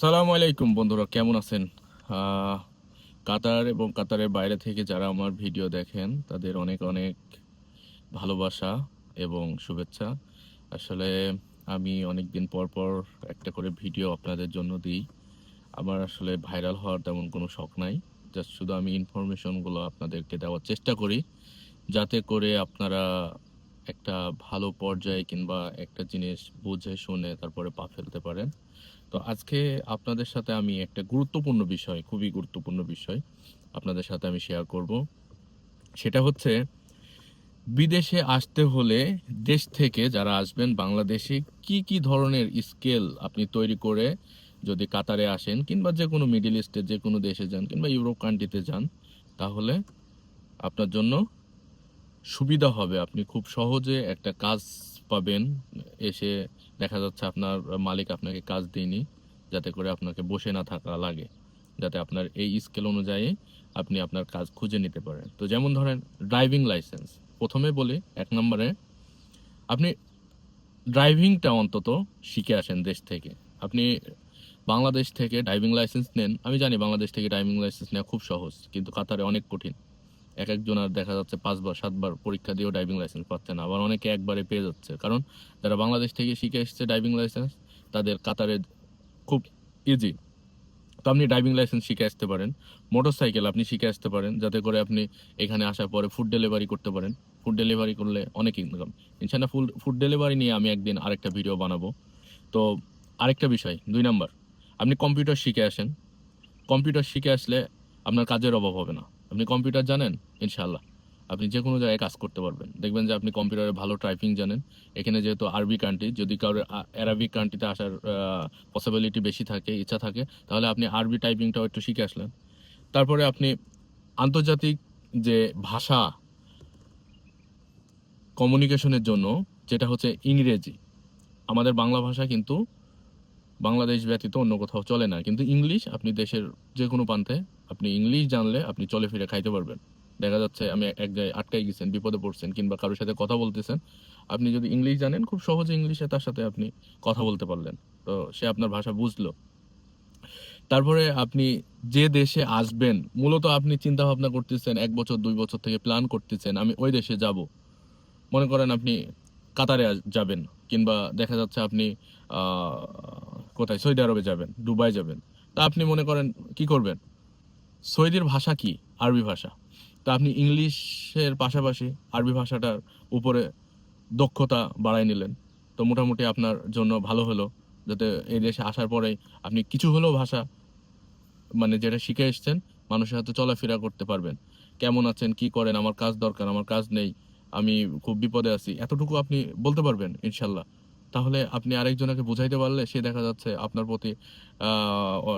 সালাম আলাইকুম বন্ধুরা, কেমন আছেন? কাতার এবং কাতারের বাইরে থেকে যারা আমার ভিডিও দেখেন, তাদের অনেক অনেক ভালোবাসা এবং শুভেচ্ছা। আসলে আমি অনেক দিন পর পর একটা করে ভিডিও আপনাদের জন্য দিই। আমার আসলে ভাইরাল হওয়ার তেমন কোনো শখ নাই। জাস্ট শুধু আমি ইনফরমেশনগুলো আপনাদেরকে দেওয়ার চেষ্টা করি, যাতে করে আপনারা একটা ভালো পর্যায়ে কিংবা একটা জিনিস বুঝে শুনে তারপরে পা ফেলতে পারেন। তো আজকে আপনাদের সাথে আমি একটা গুরুত্বপূর্ণ বিষয়, খুবই গুরুত্বপূর্ণ বিষয় আপনাদের সাথে আমি শেয়ার করব। সেটা হচ্ছে বিদেশে আসতে হলে দেশ থেকে যারা আসবেন বাংলাদেশে কি কি ধরনের স্কেল আপনি তৈরি করে যদি কাতারে আসেন কিংবা যে কোনো মিডিল ইস্টে, যে কোনো দেশে যান কিংবা ইউরোপ কান্ট্রিতে যান, তাহলে আপনার জন্য সুবিধা হবে। আপনি খুব সহজে একটা কাজ পাবেন। এসে দেখা যাচ্ছে আপনার মালিক আপনাকে কাজ দেয়নি, যাতে করে আপনাকে বসে না থাকা লাগে, যাতে আপনার এই স্কেল অনুযায়ী আপনি আপনার কাজ খুঁজে নিতে পারেন। তো যেমন ধরেন ড্রাইভিং লাইসেন্স প্রথমে বলি, এক নম্বরে, আপনি ড্রাইভিংটা অন্তত শিখে আসেন দেশ থেকে। আপনি বাংলাদেশ থেকে ড্রাইভিং লাইসেন্স নেন। আমি জানি বাংলাদেশ থেকে ড্রাইভিং লাইসেন্স নেওয়া খুব সহজ, কিন্তু কাতারে অনেক কঠিন। এক একজনের দেখা যাচ্ছে পাঁচবার, সাতবার পরীক্ষা দিয়েও ড্রাইভিং লাইসেন্স পাচ্ছে না। আবার অনেকে একবারে পেয়ে যাচ্ছে। কারণ যারা বাংলাদেশ থেকে শিখে এসছে ড্রাইভিং লাইসেন্স তাদের কাতারে খুব ইজি তো আপনি ড্রাইভিং লাইসেন্স শিখে আসতে পারেন। মোটর সাইকেল আপনি শিখে আসতে পারেন। যাতে করে আপনি এখানে আসার পরে ফুড ডেলিভারি করতে পারেন। ফুড ডেলিভারি করলে অনেক ইনকাম ইনশাল্লাহ ফুড ফুড ডেলিভারি নিয়ে আমি একদিন আরেকটা ভিডিও বানাবো। তো আরেকটা বিষয়, দুই নাম্বার। আপনি কম্পিউটার শিখে আসেন। কম্পিউটার শিখে আসলে আপনার কাজের অভাব হবে না। আপনি কম্পিউটার জানেন? ইনশাল্লাহ আপনি যে কোনো জায়গায় কাজ করতে পারবেন। দেখবেন যে আপনি কম্পিউটারে ভালো টাইপিং জানেন। এখানে যেহেতু আরবি কান্ট্রি যদি কারোর অ্যারাবিক কান্ট্রিতে আসার পসিবিলিটি বেশি থাকে, ইচ্ছা থাকে, তাহলে আপনি আরবি টাইপিংটাও একটু শিখে আসলেন। তারপরে আপনি আন্তর্জাতিক যে ভাষা কমিউনিকেশনের জন্য, যেটা হচ্ছে ইংরেজি। আমাদের বাংলা ভাষা কিন্তু বাংলাদেশ ব্যতীত অন্য কোথাও চলে না। কিন্তু ইংলিশ আপনি দেশের যে কোনো প্রান্তে আপনি ইংলিশ জানলে আপনি চলে ফিরে খাইতে পারবেন। দেখা যাচ্ছে আমি এক জায়গায় আটকাই গেছেন, বিপদে পড়ছেন কিংবা কারোর সাথে কথা বলতেছেন। আপনি যদি ইংলিশ জানেন, খুব সহজে ইংলিশে তার সাথে আপনি কথা বলতে পারলেন। তো সে আপনার ভাষা বুঝলো। তারপরে আপনি যে দেশে আসবেন, মূলত আপনি চিন্তা ভাবনা করতেছেন, এক বছর, দুই বছর থেকে প্ল্যান করতেছেন, আমি ওই দেশে যাব। মনে করেন আপনি কাতারে যাবেন, কিংবা দেখা যাচ্ছে আপনি কোথায়? সৌদি আরবে যাবেন, দুবাই যাবেন। তা আপনি মনে করেন কি করবেন? সৌদির ভাষা কি? আরবি ভাষা। তা আপনি ইংলিশের পাশাপাশি আরবি ভাষাটার উপরে দক্ষতা বাড়াই নিলেন। তো মোটামুটি আপনার জন্য ভালো হলো, যাতে এই দেশে আসার পরে আপনি কিছু হলেও ভাষা মানে যেটা শিখে এসছেন, মানুষের সাথে চলাফেরা করতে পারবেন। কেমন আছেন, কি করেন, আমার কাজ দরকার, আমার কাজ নেই, আমি খুব বিপদে আছি, এতটুকু আপনি বলতে পারবেন, ইনশাল্লাহ। তাহলে আপনি আরেকজনকে বুঝাইতে পারলে সে দেখা যাচ্ছে আপনার প্রতি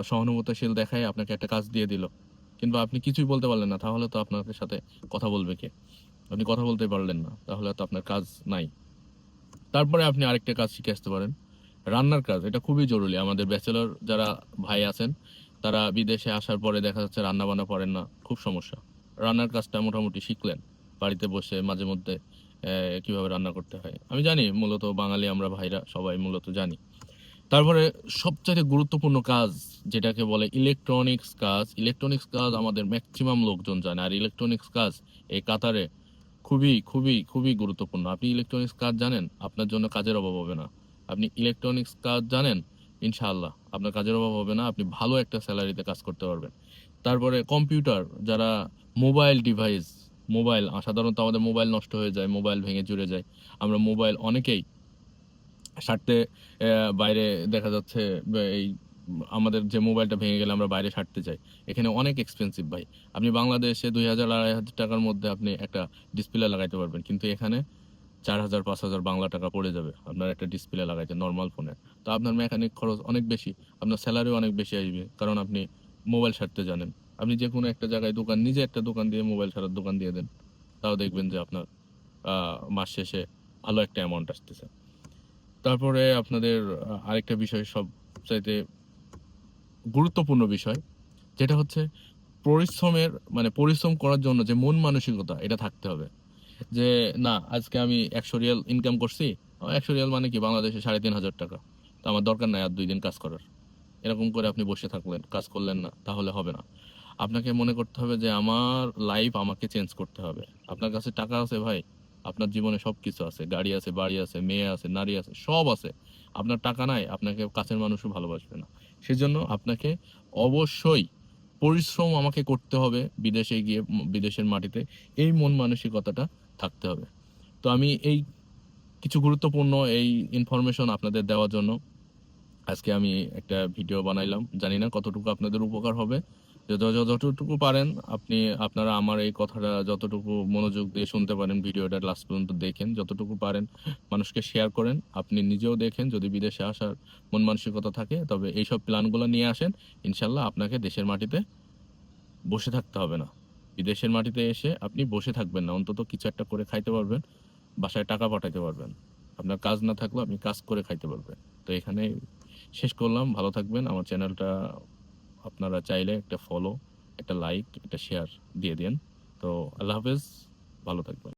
সহানুভূতিশীল দেখায় আপনাকে একটা কাজ দিয়ে দিল। কিন্তু আপনি কিছুই বলতে পারলেন না, তাহলে তো আপনার সাথে কথা বলবে কে? আপনি কথা বলতে পারলেন না, তাহলে তো আপনার কাজ নাই। তারপরে আপনি আরেকটা কাজ শিখে আসতে পারেন। রান্নার কাজ, এটা খুবই জরুরি। আমাদের ব্যাচেলর যারা ভাই আছেন, তারা বিদেশে আসার পরে দেখা যাচ্ছে রান্না বান্না পারেন না, খুব সমস্যা। রান্নার কাজটা মোটামুটি শিখলেন, বাড়িতে বসে মাঝে মধ্যে কীভাবে রান্না করতে হয়। আমি জানি, মূলত বাঙালি আমরা ভাইরা সবাই মূলত জানি। তারপরে সবচাইতে গুরুত্বপূর্ণ কাজ যেটাকে বলে ইলেকট্রনিক্স কাজ ইলেকট্রনিক্স কাজ আমাদের ম্যাক্সিমাম লোকজন জানে। আর ইলেকট্রনিক্স কাজ এই কাতারে খুবই খুবই খুবই গুরুত্বপূর্ণ। আপনি ইলেকট্রনিক্স কাজ জানেন, আপনার জন্য কাজের অভাব হবে না। আপনি ইলেকট্রনিক্স কাজ জানেন, ইনশাআল্লাহ আপনার কাজের অভাব হবে না, আপনি ভালো একটা স্যালারিতে কাজ করতে পারবেন। তারপরে কম্পিউটার, যারা মোবাইল ডিভাইস মোবাইল সাধারণত আমাদের মোবাইল নষ্ট হয়ে যায় মোবাইল ভেঙে জুড়ে যায়। আমরা মোবাইল অনেকেই সারতে বাইরে দেখা যাচ্ছে এই আমাদের যে মোবাইলটা ভেঙে গেলে আমরা বাইরে সারতে যাই এখানে অনেক এক্সপেন্সিভ ভাই। আপনি বাংলাদেশে দুই হাজার, আড়াই হাজার টাকার মধ্যে আপনি একটা ডিসপ্লে লাগাইতে পারবেন। কিন্তু এখানে চার হাজার, পাঁচ হাজার বাংলা টাকা পড়ে যাবে আপনার একটা ডিসপ্লে লাগাইতে নর্মাল ফোনে তো আপনার মেকানিক খরচ অনেক বেশি, আপনার স্যালারিও অনেক বেশি আসবে, কারণ আপনি মোবাইল সারতে জানেন। আপনি যে কোনো একটা জায়গায় দোকান, নিজে একটা দোকান দিয়ে মোবাইল সারার দোকান দিয়ে দেন, তাও দেখবেন যে আপনার মাস শেষে ভালো একটা অ্যামাউন্ট আসতেছে। তারপরে আপনাদের আরেকটা বিষয় সবচাইতে গুরুত্বপূর্ণ বিষয়, যেটা হচ্ছে পরিশ্রমের মানে পরিশ্রম করার জন্য যে মন মানসিকতা, এটা থাকতে হবে। যে না, আজকে আমি একশো রিয়াল ইনকাম করছি একশো রিয়াল মানে কি, বাংলাদেশে সাড়ে তিন হাজার টাকা। তো আমার দরকার নাই আর দুই দিন কাজ করার। এরকম করে আপনি বসে থাকলেন, কাজ করলেন না, তাহলে হবে না। আপনাকে মনে করতে হবে যে আমার লাইফ আমাকে চেঞ্জ করতে হবে। আপনার কাছে টাকা আছে ভাই আপনার জীবনে সব কিছু আছে। গাড়ি আছে, বাড়ি আছে, মেয়ে আছে, নারী আছে, সব আছে। আপনার টাকা নাই, আপনাকে কাছের মানুষও ভালোবাসবে না। সেজন্য আপনাকে অবশ্যই পরিশ্রম আমাকে করতে হবে বিদেশে গিয়ে, বিদেশের মাটিতে। এই মন মানসিকতাটা থাকতে হবে। তো আমি এই কিছু গুরুত্বপূর্ণ এই ইনফরমেশন আপনাদের দেওয়ার জন্য আজকে আমি একটা ভিডিও বানাইলাম। জানি না কতটুকু আপনাদের উপকার হবে। যতটুকু পারেন আপনি, আপনারা আমার এই কথাটা যতটুকু মনোযোগ দিয়ে শুনতে পারেন, ভিডিওটা লাস্ট পর্যন্ত দেখেন, যতটুকু পারেন মানুষকে শেয়ার করেন। আপনি নিজেও দেখেন, যদি বিদেশে আসার মন মানসিকতা থাকে, তবে এইসব প্ল্যানগুলো নিয়ে আসেন। ইনশাল্লাহ আপনাকে দেশের মাটিতে বসে থাকতে হবে না। বিদেশের মাটিতে এসে আপনি বসে থাকবেন না, অন্তত কিছু একটা করে খাইতে পারবেন, বাসায় টাকা পাঠাইতে পারবেন। আপনার কাজ না থাকলেও আপনি কাজ করে খাইতে পারবেন। তো এখানে শেষ করলাম, ভালো থাকবেন। আমার চ্যানেলটা আপনারা চাইলে একটা ফলো একটা লাইক একটা শেয়ার দিয়ে দেন তো আল্লাহ হাফেজ, ভালো থাকবেন।